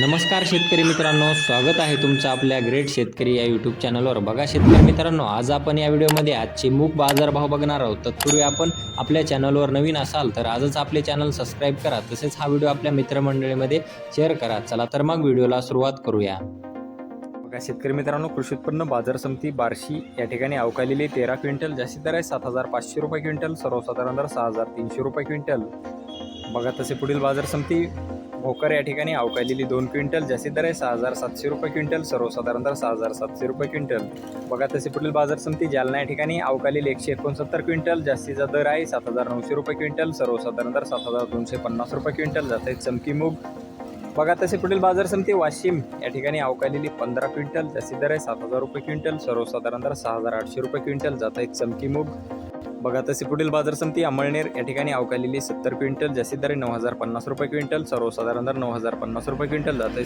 नमस्कार शेतकरी मित्रांनो स्वागत आहे तुमचं आपल्या ग्रेट शेतकरी या यूट्यूब चॅनलवर बघा शेतकरी मित्रांनो आज आपण या व्हिडिओमध्ये आजचे मूग बाजारभाव बघणार आहोत. तत्पूर्वी आपण आपल्या चॅनलवर नवीन असाल तर आजच आपले चॅनल सबस्क्राईब करा. तसेच हा व्हिडिओ आपल्या मित्रमंडळीमध्ये शेअर करा. चला तर मग व्हिडिओला सुरुवात करूया. बघा शेतकरी मित्रांनो कृषी उत्पन्न बाजार समिती बार्शी या ठिकाणी अवकालेली तेरा क्विंटल जास्तीत दर आहे सात हजार पाचशे रुपये क्विंटल सर्वसाधारण दर सहा हजार तीनशे रुपये क्विंटल. बघा तसे पुढील बाजार समिती भोकर या ठिकाणी अवकालेली दोन क्विंटल जास्तीत दर आहे सहा हजार सातशे रुपये क्विंटल सर्वसाधारण दर सहा हजार सातशे रुपये क्विंटल. बघा तसे पुढील बाजार समिती जालना या ठिकाणी अवकालेली एकशे एकोणसत्तर क्विंटल जास्तीचा दर आहे सात हजार नऊशे रुपये क्विंटल सर्वसाधारण दर सात हजार दोनशे पन्नास रुपये क्विंटल जात आहे चमकी मूग. बघा तसे पुढील बाजार समिती वाशिम या ठिकाणी अवकालेली पंधरा क्विंटल जास्तीत दर आहे सात हजार रुपये क्विंटल सर्वसाधारण दर सहा हजार आठशे रुपये क्विंटल जात आहे चमकी मूग. बघा तसे पुढील बाजार समिती अमळनेर या ठिकाणी अवकालेली सत्तर क्विंटल जास्तीत दर नऊ हजार पन्नास रुपये क्विंटल सर्वसाधारण दर नऊ हजार पन्नास रुपये क्विंटल जात आहे